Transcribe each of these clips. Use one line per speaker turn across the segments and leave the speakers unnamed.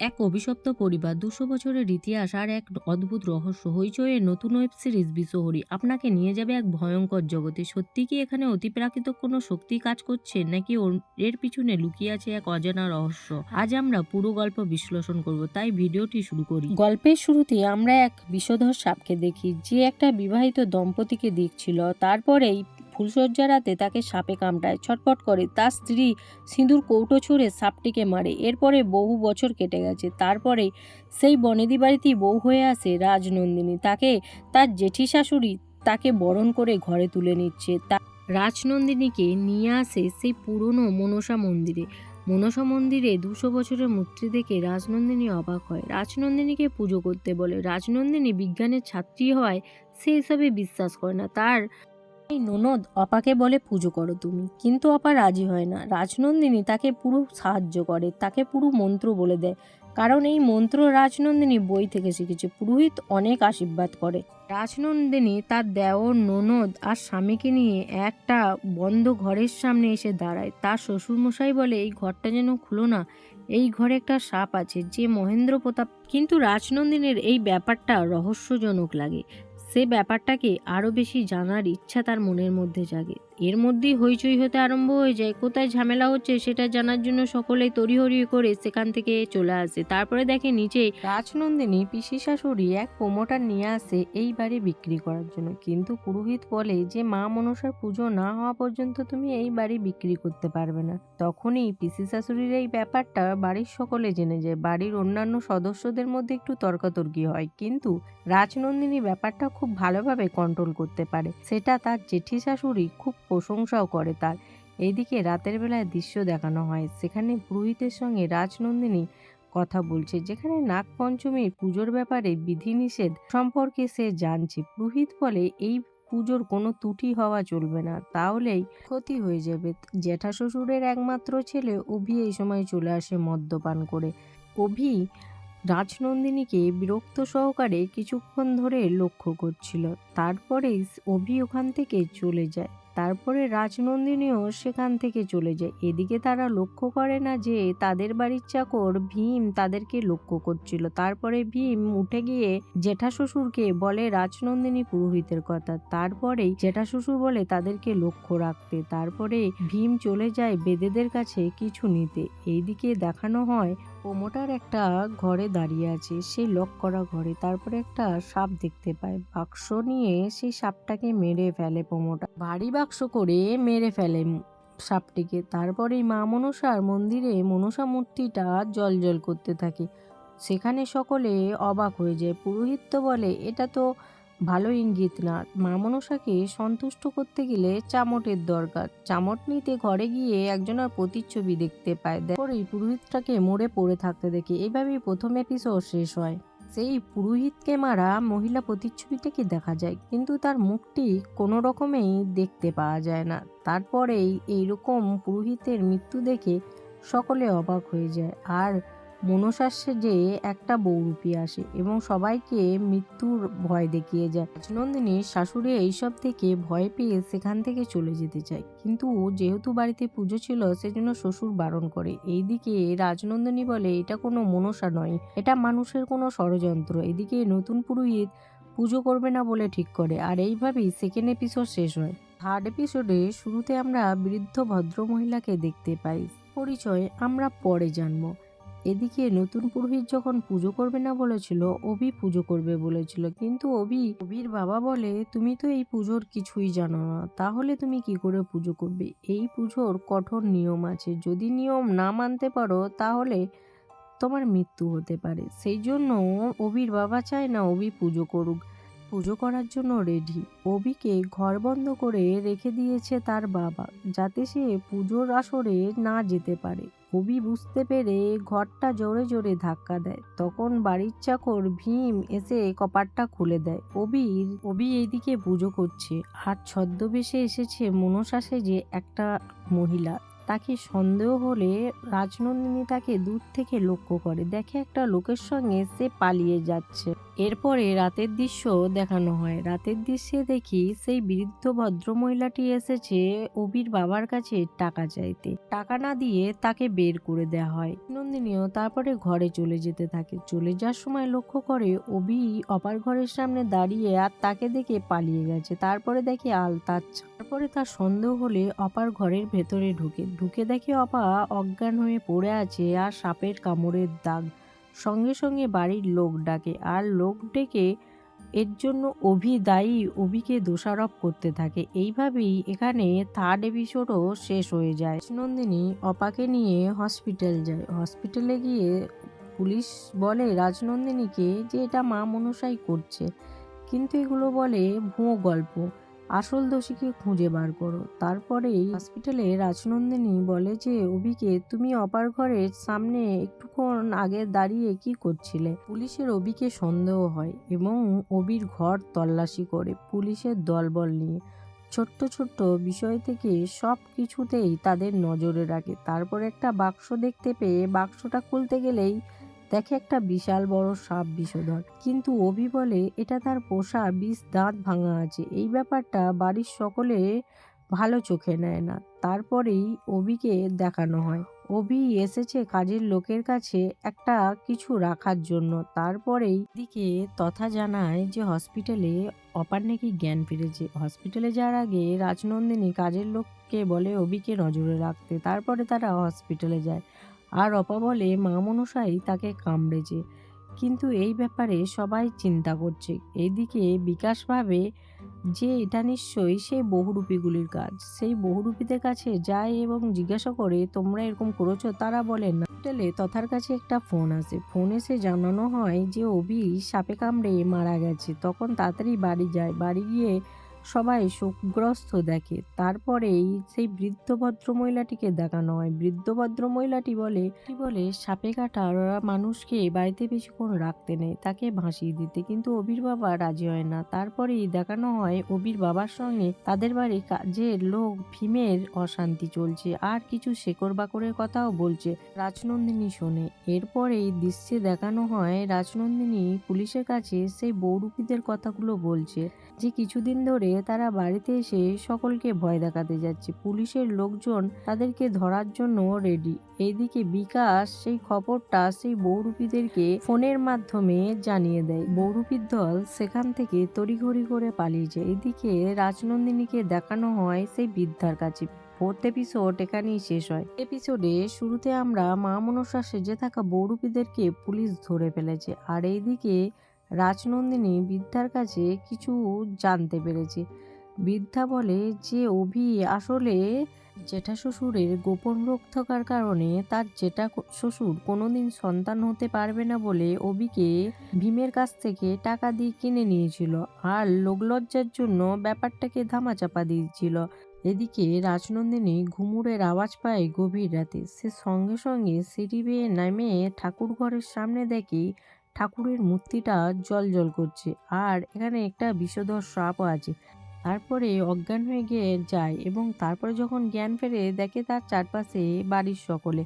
এক অভিশপ্ত পরিবার, দুশো বছরের ইতিহাস আর এক অদ্ভুত রহস্য হইচইয়ের নতুন ওয়েব সিরিজ বিশ্বহরি আপনাকে নিয়ে যাবে এক ভয়ঙ্কর জগতে। সত্যি কি এখানে অতিপ্রাকৃত কোনো শক্তি কাজ করছে, নাকি এর পিছনে লুকিয়ে আছে এক অজানা রহস্য? আজ আমরা পুরো গল্প বিশ্লেষণ করব, তাই ভিডিওটি শুরু করি। গল্পের শুরুতে আমরা এক বিষধর সাপকে দেখি, যে একটা বিবাহিত দম্পতিকে দেখছিল। তারপরেই ফুলসজ্জা রাতে তাকে সাপে কামড়ায়। ছটপট করে তার স্ত্রী সিঁদুর কৌটো ছুঁড়ে সাপটিকে মারে। এরপরে বহু বছর কেটে গেছে। তারপরে সেই বনেদি বাড়িতেই বউ হয়ে আসে রাজনন্দিনী। তাকে তার জেঠি শাশুড়ি তাকে বরণ করে ঘরে তুলে নিচ্ছে। তা রাজনন্দিনীকে নিয়ে আসে সেই পুরনো মনসা মন্দিরে। মনসা মন্দিরে দুশো বছরের মূর্তি দেখে রাজনন্দিনী অবাক হয়। রাজনন্দিনীকে পুজো করতে বলে। রাজনন্দিনী বিজ্ঞানের ছাত্রী হওয়ায় সে এসবে বিশ্বাস করে না। তার এই ননদ অপাকে বলে পুজো করো তুমি। কিন্তু অপা রাজি হয় না। রাজনন্দিনী তাকে পুরো সাহায্য করে, তাকে পুরো মন্ত্র বলে দেয়। কারণ এই মন্ত্র রাজনন্দিনী বই থেকে শিখেছে। পুরোহিত অনেক আশীর্বাদ করে। রাজনন্দিনী তার দেওর ননদ আর স্বামীকে নিয়ে একটা বন্ধ ঘরের সামনে এসে দাঁড়ায়। তার শ্বশুরমশাই বলে, এই ঘরটা যেন খুলো না। এই ঘরে একটা সাপ আছে, যে মহেন্দ্র প্রতাপ কিন্তু রাজনন্দিনীর এই ব্যাপারটা রহস্যজনক লাগে। সে ব্যাপারটাকে আরও বেশি জানার ইচ্ছা তার মনের মধ্যে জাগে। এর মধ্যেই হইচই হতে আরম্ভ হয়ে যায়। কোথায় ঝামেলা হচ্ছে সেটা জানার জন্য সকলেই তড়িহড়ি করে সেখান থেকে চলে আসে। তারপরে দেখে নিচে, রাজনন্দিনী পিসি শাশুড়ি এক প্রমোটার নিয়ে আসে এই বাড়ি বিক্রি করার জন্য। কিন্তু পুরোহিত বলে যে, মা মনসার পুজো না হওয়া পর্যন্ত তুমি এই বাড়ি বিক্রি করতে পারবে না। তখনই পিসি শাশুড়ির এই ব্যাপারটা বাড়ির সকলে জেনে যায়। বাড়ির অন্যান্য সদস্যদের মধ্যে একটু তর্কাতর্কি হয়। কিন্তু রাজনন্দিনী ব্যাপারটা খুব ভালোভাবে কন্ট্রোল করতে পারে। সেটা তার জেঠি শাশুড়ি খুব প্রশংসাও করে তার। এইদিকে রাতের বেলায় দৃশ্য দেখানো হয়। সেখানে পুরোহিতের সঙ্গে রাজনন্দিনী কথা বলছে, যেখানে নাগপঞ্চমীর পুজোর ব্যাপারে বিধিনিষেধ সম্পর্কে সে জানছে। পুরোহিত বলে, এই পুজোর কোনো ত্রুটি হওয়া চলবে না, তাহলেই ক্ষতি হয়ে যাবে। জ্যাঠা শ্বশুরের একমাত্র ছেলে অভি এই সময় চলে আসে মদ্যপান করে। অভি রাজনন্দিনীকে বিরক্ত সহকারে কিছুক্ষণ ধরে লক্ষ্য করছিল। তারপরেই অভি ওখান থেকে চলে যায়। তারপরে রাজনন্দিনীও সেখান থেকে চলে যায়। এদিকে তারা লক্ষ্য করে না যে তাদের বাড়ির চাকর ভীম তাদেরকে লক্ষ্য করছিল। তারপরে ভীম উঠে গিয়ে জেঠা শ্বশুরকে বলে, রাজনন্দিনী পুরোহিতের কথা। তারপরেই জেঠা শ্বশুর বলে, তাদেরকে লক্ষ্য রাখতে। তারপরে ভীম চলে যায় বেদেদের কাছে কিছু নিতে। এইদিকে দেখানো হয় প্রমোটার একটা ঘরে দাঁড়িয়ে আছে। সেই লক করা ঘরে। তারপরে একটা সাপ দেখতে পায়। বাক্স নিয়ে সেই সাপটাকে মেরে ফেলে প্রমোটার ভারী বাক্স করে মেরে ফেলে সাপটিকে। তারপরে মা মনসার মন্দিরে মনসা মূর্তিটা জল জল করতে থাকে। সেখানে সকলে অবাক হয়ে যায়। পুরোহিত বলে, এটা তো ভালো ইঙ্গিত না। মা মনসাকে সন্তুষ্ট করতে গেলে চামটের দরকার। চামট নিতে ঘরে গিয়ে একজনের প্রতিচ্ছবি দেখতে পায়। পরেই পুরোহিতটাকে মরে পড়ে থাকতে দেখে। এইভাবেই প্রথম এপিসোড শেষ হয়। সেই পুরোহিতকে মারা মহিলা প্রতিচ্ছবিটাকে দেখা যায়, কিন্তু তার মুখটি কোনো রকমেই দেখতে পাওয়া যায় না। তারপরেই এইরকম পুরোহিতের মৃত্যু দেখে সকলে অবাক হয়ে যায়। আর মনসাস্যে যে একটা বৌরূপী আসে এবং সবাইকে মৃত্যুর ভয় দেখিয়ে যায়। রাজনন্দিনীর শাশুড়ি এইসব থেকে ভয় পেয়ে সেখান থেকে চলে যেতে চায়। কিন্তু যেহেতু বাড়িতে পুজো ছিল, সেজন্য শ্বশুর বারণ করে। এইদিকে রাজনন্দিনী বলে, এটা কোনো মনসা নয়। এটা মানুষের কোনো ষড়যন্ত্র। এদিকে নতুন পুরোহিত পুজো করবে না বলে ঠিক করে। আর এইভাবেই সেকেন্ড এপিসোড শেষ হয়। থার্ড এপিসোডে শুরুতে আমরা বৃদ্ধ ভদ্র মহিলাকে দেখতে পাই। পরিচয় আমরা পরে জানব। এদিকে নতুন পুরোহিত যখন পুজো করবে না বলেছিল, অভি পুজো করবে বলেছিল। কিন্তু অভি, অভির বাবা বলে, তুমি তো এই পুজোর কিছুই জানো না। তাহলে তুমি কি করে পুজো করবে? এই পুজোর কঠোর নিয়ম আছে। যদি নিয়ম না মানতে পারো, তাহলে তোমার মৃত্যু হতে পারে। সেই জন্য অভির বাবা চায় না অভি পুজো করুক। পুজো করার জন্য রেডি অভিকে ঘর বন্ধ করে রেখে দিয়েছে তার বাবা, যাতে সে পুজোর আসরে না যেতে পারে। অভি বুঝতে পেরে ঘরটা জোরে জোরে ধাক্কা দেয়। তখন বাড়ির চাকর ভীম এসে কপাটটা খুলে দেয়। অবির অবি এইদিকে পুজো করছে। আর ছদ্মবেশে এসেছে মনসা যে একটা মহিলা। তাকে সন্দেহ হলে রাজনন্দিনী তাকে দূর থেকে লক্ষ্য করে। দেখে একটা লোকের সঙ্গে সে পালিয়ে যাচ্ছে। এরপরে রাতের দৃশ্য দেখানো হয়। রাতের দৃশ্যে দেখি সেই বৃদ্ধ ভদ্র মহিলাটি এসেছে অবির বাবার কাছে টাকা চাইতে। টাকা না দিয়ে তাকে বের করে দেওয়া হয়। নন্দিনীও তারপরে ঘরে চলে যেতে থাকে। চলে যাওয়ার সময় লক্ষ্য করে অবি অপার ঘরের সামনে দাঁড়িয়ে আর তাকে দেখে পালিয়ে গেছে। তারপরে দেখে ছা- তারপরে তার সন্দেহ হলে অপার ঘরের ভেতরে ঢুকে। ঢুকে দেখে অপা অজ্ঞান হয়ে পড়ে আছে আর সাপের কামড়ের দাগ। সঙ্গে সঙ্গে বাড়ির লোক ডাকে আর লোক ডেকে এর জন্য অভি দায়ী অভিকে দোষারোপ করতে থাকে। এইভাবেই এখানে থার্ড এপিসোডও শেষ হয়ে যায়। নন্দিনী অপাকে নিয়ে হসপিটাল যায়। হসপিটালে গিয়ে পুলিশ বলে রাজনন্দিনীকে যে এটা মা মনসাই করছে। কিন্তু এগুলো বলে ভুয়ো গল্প। আসল দোষীকে খুঁজে বার করো। তারপরেই হসপিটালে রাজনন্দিনী বলে যে, অভিকে, তুমি অপার ঘরের সামনে একটুক্ষণ আগে দাঁড়িয়ে কি করছিলে? পুলিশের অভিকে সন্দেহ হয় এবং অবির ঘর তল্লাশি করে পুলিশের দলবল নিয়ে। ছোট্ট ছোট্ট বিষয় থেকে সব কিছুতেই তাদের নজরে রাখে। তারপর একটা বাক্স দেখতে পেয়ে বাক্সটা খুলতে গেলেই দেখে একটা বিশাল বড় সাপ বিষধর। কিন্তু অভি বলে, এটা তার পোষা বিষ দাঁত ভাঙা আছে। এই ব্যাপারটা বাড়ির সকলে ভালো চোখে নেয় না। তারপরেই অভিকে দেখানো হয়। অভি এসেছে কাজের লোকের কাছে একটা কিছু রাখার জন্য। তারপরেই দিকে তথা জানায় যে হসপিটালে অপার নাকি জ্ঞান ফিরেছে। হসপিটালে যাওয়ার আগে রাজনন্দিনী কাজের লোককে বলে অভিকে নজরে রাখতে। তারপরে তারা হসপিটালে যায়। আর অপা বলে, মা মনসাই তাকে কামড়েছে। কিন্তু এই ব্যাপারে সবাই চিন্তা করছে। এইদিকে বিকাশ ভাবে যে, এটা নিশ্চয়ই সেই বহুরূপীগুলির কাজ। সেই বহুরূপীদের কাছে যায় এবং জিজ্ঞাসা করে, তোমরা এরকম করেছ? তারা বলে, না। হোটেলে তথার কাছে একটা ফোন আসে। ফোন এসে জানানো হয় যে, অভি সাপে কামড়ে মারা গেছে। তখন তাড়াতাড়ি বাড়ি যায়। বাড়ি গিয়ে সবাই শোকগ্রস্ত দেখে। তারপরেই সেই বৃদ্ধ ভদ্র মহিলাটিকে দেখানো হয়। বৃদ্ধ ভদ্র মহিলাটি বলে, কি বলে, সাপে কাটা মানুষকে বাড়িতে বেশিক্ষণ রাখতে নেই, তাকে ভাসিয়ে দিতে। কিন্তু অবির বাবা রাজি হয় না। তারপরেই দেখানো হয়, অবির বাবার সঙ্গে তাদের বাড়ি কাজের লোক ভীমের অশান্তি চলছে, আর কিছু শেকড় বাকড়ের কথাও বলছে। রাজনন্দিনী শোনে। এরপরেই দৃশ্যে দেখানো হয়, রাজনন্দিনী পুলিশের কাছে সেই বৌরূপীদের কথাগুলো বলছে। যে কিছুদিন ধরে তারা বাড়িতে এসে সকলকে ভয় দেখাতে যাচ্ছে। পুলিশের লোকজন তাদেরকে ধরার জন্য রেডি এইদিকে বিকাশ সেই খবরটা সেই বৌরূপীদেরকে ফোনের মাধ্যমে জানিয়ে দেয়। বৌরূপীর দল সেখান থেকে তড়িঘড়ি করে পালিয়ে যায়। এদিকে রাজনন্দিনীকে দেখানো হয় সেই বৃদ্ধার কাছে। ফোর্থ এপিসোড এখানেই শেষ হয়। এপিসোডে শুরুতে আমরা মা মনসা সেজে থাকা বৌরূপীদেরকে পুলিশ ধরে ফেলেছে। আর এইদিকে রাজনন্দিনী বৃদ্ধার কাছে কিছু জানতে পেরেছে। বৃদ্ধা বলে যে, অভি, আসলে জেঠা শ্বশুরের গোপন রোগ থাকার কারণে তার জেঠা শ্বশুর কোনোদিন সন্তান হতে পারবে না বলে অভিকে ভীমের কাছ থেকে টাকা দিয়ে কিনে নিয়েছিল আর লোকলজ্জার জন্য ব্যাপারটাকে ধামাচাপা দিয়েছিল। এদিকে রাজনন্দিনী ঘুমুরের আওয়াজ পায় গভীর রাতে। সে সঙ্গে সঙ্গে সিঁড়ি বেয়ে নামে ঠাকুর ঘরের সামনে দেখে ঠাকুরের মূর্তিটা জল জল করছে। আর এখানে একটা বিষধর সাপও আছে। তারপরে অজ্ঞান হয়ে গিয়ে যায় এবং তারপরে যখন জ্ঞান ফেরে দেখে তার চারপাশে বাড়ির সকলে।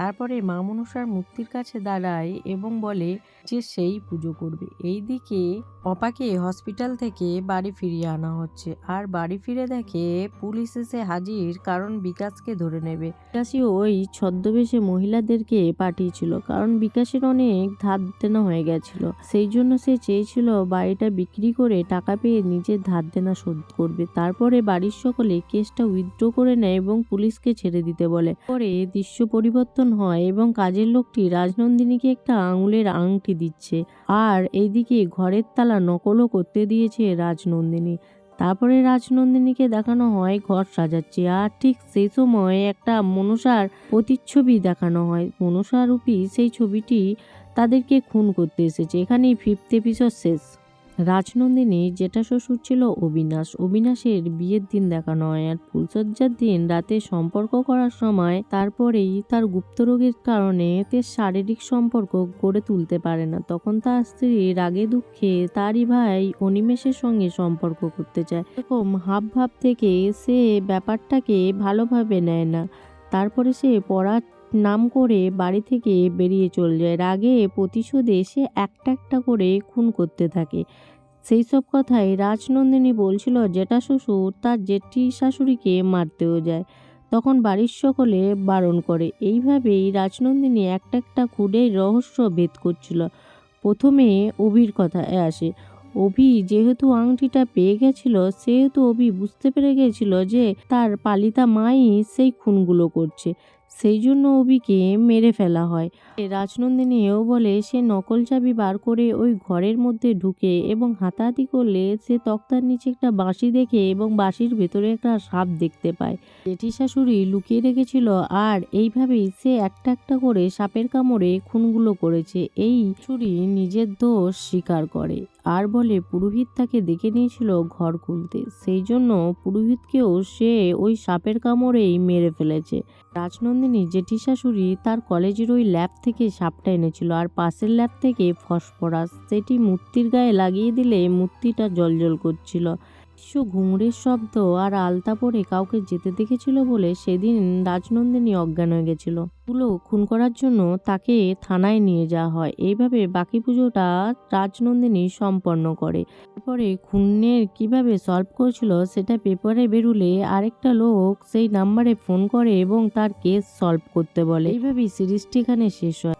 তারপরে মা মনসার মূর্তির কাছে দাঁড়ায় এবং বলে যে সেই পুজো করবে। এইদিকে অপাকে হসপিটাল থেকে বাড়ি ফিরিয়ে আনা হচ্ছে। আর বাড়ি ফিরে দেখে পুলিশ এসে হাজির, কারণ বিকাশকে ধরে নেবে। বিকাশই ওই ছদ্মবেশে মহিলাদেরকে পাঠিয়েছিল, কারণ বিকাশের অনেক ধার দেনা হয়ে গেছিল। সেই জন্য সে চেয়েছিল বাড়িটা বিক্রি করে টাকা পেয়ে নিজের ধার দেনা শোধ করবে। তারপরে বাড়ির সকলে কেসটা উইথড্র করে নেয় এবং পুলিশকে ছেড়ে দিতে বলে। পরে দৃশ্য পরিবর্তন হয় এবং কাজের লোকটি রাজনন্দিনীকে একটা আঙুলের আংটি দিচ্ছে। আর এইদিকে ঘরের তালা নকলও করতে দিয়েছে রাজনন্দিনী। তারপরে রাজনন্দিনীকে দেখানো হয় ঘর সাজাচ্ছে আর ঠিক সেই সময় একটা মনসার প্রতিচ্ছবি দেখানো হয়। মনসারূপী সেই ছবিটি তাদেরকে খুন করতে এসেছে। এখানেই ফিফথ এপিসোড শেষ। রাজনন্দিনী যেটা শ্বশুর ছিল অবিনাশ। অবিনাশের বিয়ের দিন দেখানো হয় আর ফুলসজ্জার দিন রাতে সম্পর্ক করার সময় তারপরেই তার গুপ্তরোগের কারণে তে শারীরিক সম্পর্ক গড়ে তুলতে পারে না। তখন তার স্ত্রী রাগে দুঃখে তারই ভাই অনিমেষের সঙ্গে সম্পর্ক করতে চায়। এরকম হাব ভাব থেকে সে ব্যাপারটাকে ভালোভাবে নেয় না। তারপরে সে পড়ার নাম করে বাড়ি থেকে বেরিয়ে চলে যায়। রাগে প্রতিশোধে সে একটা একটা করে খুন করতে থাকে। সেই সব কথাই রাজনন্দিনী বলছিল জেঠা শ্বশুর তার জেঠি শাশুড়িকে মারতেও যায়। তখন বাড়ির সকলে বারণ করে। এইভাবেই রাজনন্দিনী একটা একটা খুঁড়ে রহস্য ভেদ করছিল। প্রথমে অভির কথায় আসে। অভি যেহেতু আংটিটা পেয়ে গেছিল, সেহেতু অভি বুঝতে পেরে গেছিল যে তার পালিতা মাই সেই খুনগুলো করছে। সেই জন্য অবিকে মেরে ফেলা হয়। রাজনন্দিনী এও বলে, সে নকল চাবি বার করে ওই ঘরের মধ্যে ঢুকে এবং হাতাহাতি করলে সে তক্তার নিচে একটা বাঁশি দেখে এবং বাঁশির ভেতরে একটা সাপ দেখতে পায়। জেঠি শাশুড়ি লুকিয়ে রেখেছিল, আর এইভাবেই সে একটা একটা করে সাপের কামড়ে খুনগুলো করেছে। এই ছুরি নিজের দোষ স্বীকার করে। আর বলে, পুরোহিত তাকে দেখে নিয়েছিল ঘর খুলতে। সেই জন্য পুরোহিতকেও সে ওই সাপের কামড়েই মেরে ফেলেছে। রাজনন্দিনী জেঠি শাশুড়ি তার কলেজের ওই ল্যাব থেকে সাপটা এনেছিল আর পাশের ল্যাব থেকে ফসফরাস সেটি মূর্তির গায়ে লাগিয়ে দিলে মূর্তিটা জলজল করছিল। কিছু ঘুঙুরের শব্দ আর আলতা পরে কাউকে যেতে দেখেছিল বলে সেদিন রাজনন্দিনী অজ্ঞান হয়ে গেছিল। পুলো খুন করার জন্য তাকে থানায় নিয়ে যাওয়া হয়। এইভাবে বাকি পুজোটা রাজনন্দিনী সম্পন্ন করে। তারপরে খুনের কীভাবে সলভ করেছিল সেটা পেপারে বেরুলে আরেকটা লোক সেই নাম্বারে ফোন করে এবং তার কেস সলভ করতে বলে। এইভাবেই সিরিজটি এখানে শেষ হয়।